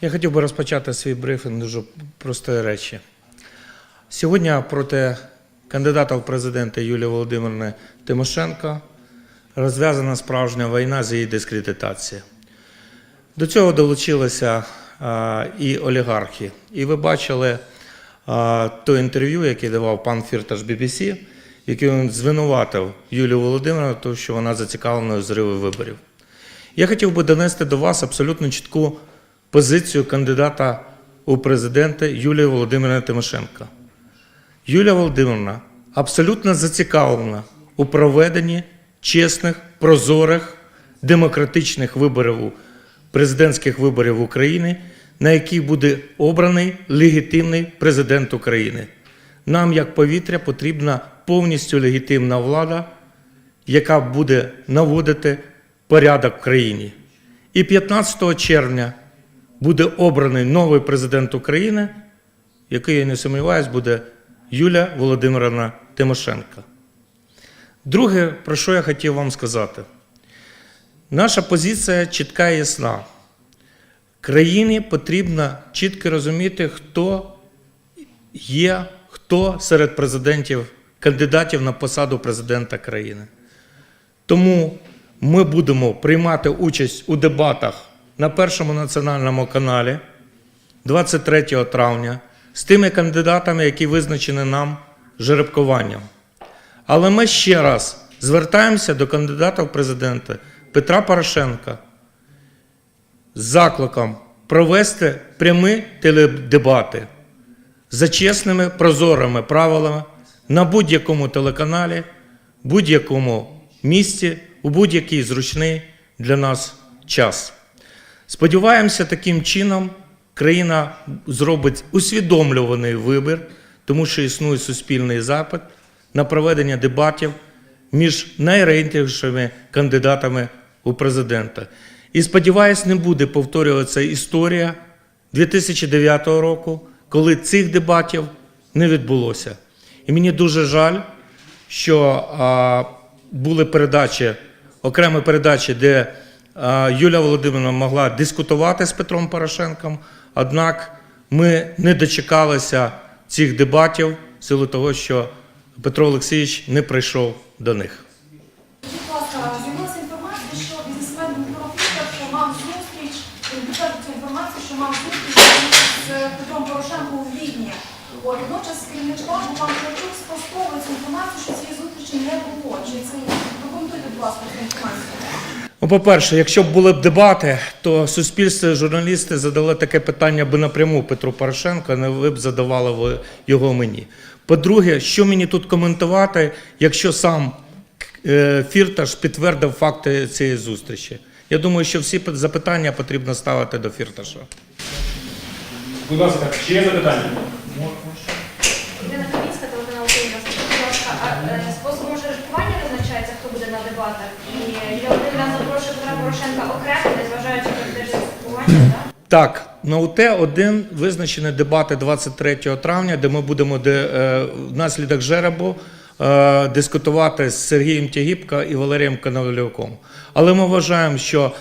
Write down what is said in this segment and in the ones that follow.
Я хотів би розпочати свій брифінг дуже простої речі. Сьогодні проти кандидата в президенти Юлії Володимирівни Тимошенко розв'язана справжня війна з її дискредитації. До цього долучилися а, і олігархи. І ви бачили а, то інтерв'ю, яке давав пан Фірташ BBC, якому він звинуватив Юлію Володимирівну, тому що вона зацікавлена у зриві виборів. Я хотів би донести до вас абсолютно чітку позицію кандидата у президенти Юлії Володимирівни Тимошенко. Юлія Володимирівна абсолютно зацікавлена у проведенні чесних, прозорих, демократичних виборів, президентських виборів України, на яких буде обраний легітимний президент України. Нам, як повітря, потрібна повністю легітимна влада, яка буде наводити порядок в країні. І 15 червня буде обраний новий президент України, який, я не сумніваюся, буде Юлія Володимировна Тимошенко. Друге, про що я хотів вам сказати. Наша позиція чітка і ясна. Країні потрібно чітко розуміти, хто є, хто серед президентів, кандидатів на посаду президента країни. Тому ми будемо приймати участь у дебатах на першому національному каналі 23 травня з тими кандидатами, які визначені нам жеребкуванням. Але ми ще раз звертаємося до кандидата в президенти Петра Порошенка з закликом провести прямі теледебати за чесними прозорими правилами на будь-якому телеканалі, будь-якому місці, у будь-який зручний для нас час. Сподіваємося, таким чином країна зробить усвідомлюваний вибір, тому що існує суспільний запит на проведення дебатів між найрейтинговішими кандидатами у президента. І сподіваюсь, не буде повторюватися історія 2009 року, коли цих дебатів не відбулося. І мені дуже жаль, що а, були передачі, окремі передачі, де Юлія Володимирівна могла дискутувати з Петром Порошенком, однак ми не дочекалися цих дебатів в силу того, що Петро Олексійович не прийшов до них. Водночас керівник штабу пан Ковальчук спростовує цю інформацію, що цієї зустрічі не було. Чи це прокоментуйте, будь ласка, цю інформацію? Ну, по-перше, якщо б були б дебати, то суспільство журналісти задали таке питання би напряму Петру Порошенко, а не ви б задавали ви його мені. По-друге, що мені тут коментувати, якщо сам е, Фірташ підтвердив факти цієї зустрічі? Я думаю, що всі запитання потрібно ставити до Фірташа. Будь ласка, ще є запитання? Ірина Камінська, телеканал Україна. Будь ласка, а е, способом жеребкування визначається, хто буде на дебатах? І Юлія Володимирівна запрошує Петра Порошенка окремо, незважаючи на те жеребкування, так? Так, на УТ-1 визначені дебати 23 травня, де ми будемо де, е, внаслідок жеребу е, дискутувати з Сергієм Тягібко і Валерієм Коновалюком. Але ми вважаємо, що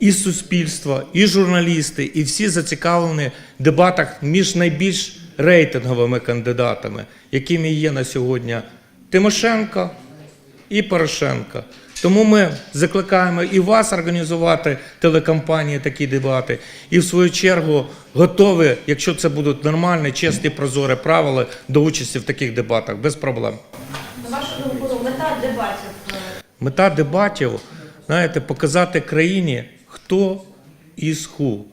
і суспільство, і журналісти, і всі зацікавлені в дебатах між найбільш рейтинговими кандидатами, якими є на сьогодні Тимошенко і Порошенка. Тому ми закликаємо і вас організувати телекомпанії такі дебати, і в свою чергу готові, якщо це будуть нормальні, чесні, прозорі правила, до участі в таких дебатах без проблем. На вашу думку, мета дебатів Мета дебатів, знаєте, показати країні, хто із ху.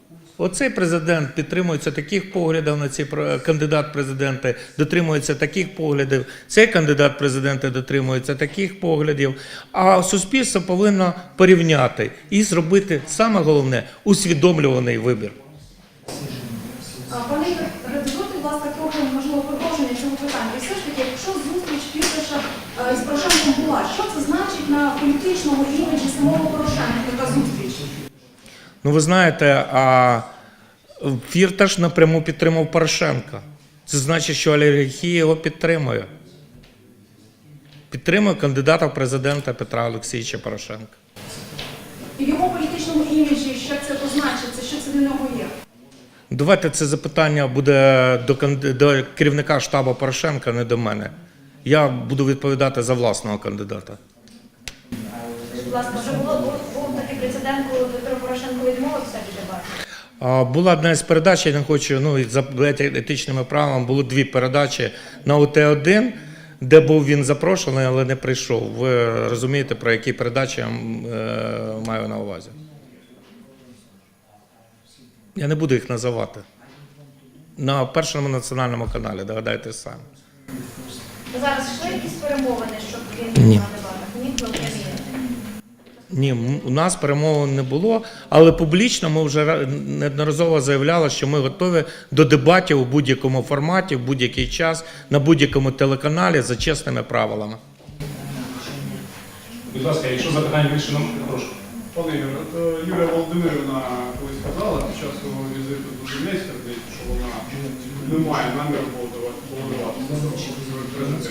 Оцей президент підтримується таких поглядів на ці кандидат президенти, дотримується таких поглядів. Цей кандидат в президенти дотримується таких поглядів. А суспільство повинно порівняти і зробити саме головне усвідомлюваний вибір. Пане редагуйте, будь ласка, трохи можливо продовження цього питання. І все ж таки, якщо зустріч Фірташа е, із Порошенком була, що це значить на політичному іміджі самого Порошенка така зустріч? Ну, ви знаєте, а Фірташ напряму підтримав Порошенка. Це значить, що олігархія його підтримує. Підтримує кандидата в президента Петра Олексійовича Порошенка. І в його політичному іміджі, що це позначиться, що це для нього є? Давайте це запитання буде до, до керівника штабу Порошенка, не до мене. Я буду відповідати за власного кандидата. Ласка, вже було був, був такий прецедент, коли Петро Порошенко відмовився від дебатів. А, Була одна із передач, я не хочу, ну, за етичними правилами було дві передачі на УТ-1, де був він запрошений, але не прийшов. Ви розумієте, про які передачі я е, маю на увазі. Я не буду їх називати. На першому національному каналі, догадайтесь самі. Зараз йшли якісь перемовини, щоб він Ні. Ні, м- у нас перемовин не було, але публічно ми вже неодноразово заявляли, що ми готові до дебатів у будь-якому форматі, в будь-який час, на будь-якому телеканалі за чесними правилами. Будь ласка, якщо запитань більше, ну, прошу. Пане Ігор, е, Юлія Володимирівна колись сказала під час свого візиту до Донецька, що вона не має наміру президента.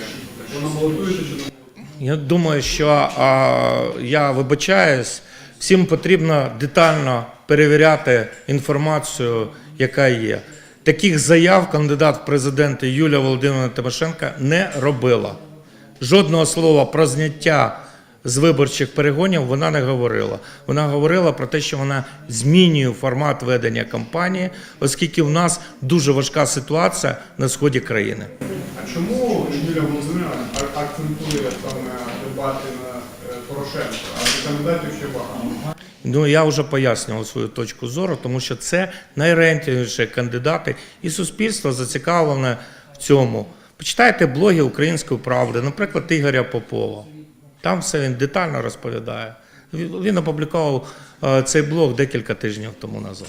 Вона балотується чи не? Я думаю, що а, я вибачаюсь, всім потрібно детально перевіряти інформацію, яка є. Таких заяв кандидат в президенти Юлія Володимирівна Тимошенко не робила. Жодного слова про зняття з виборчих перегонів вона не говорила. Вона говорила про те, що вона змінює формат ведення кампанії, оскільки в нас дуже важка ситуація на сході країни. Чому Юлія Володимирівна акцентує саме дебати на е, Порошенка, а кандидатів ще багато? Ну я вже пояснював свою точку зору, тому що це найрейтинговіші кандидати, і суспільство зацікавлене в цьому. Почитайте блоги Української правди, наприклад, Ігоря Попова. Там все він детально розповідає. Він він опублікував е, цей блог декілька тижнів тому назад.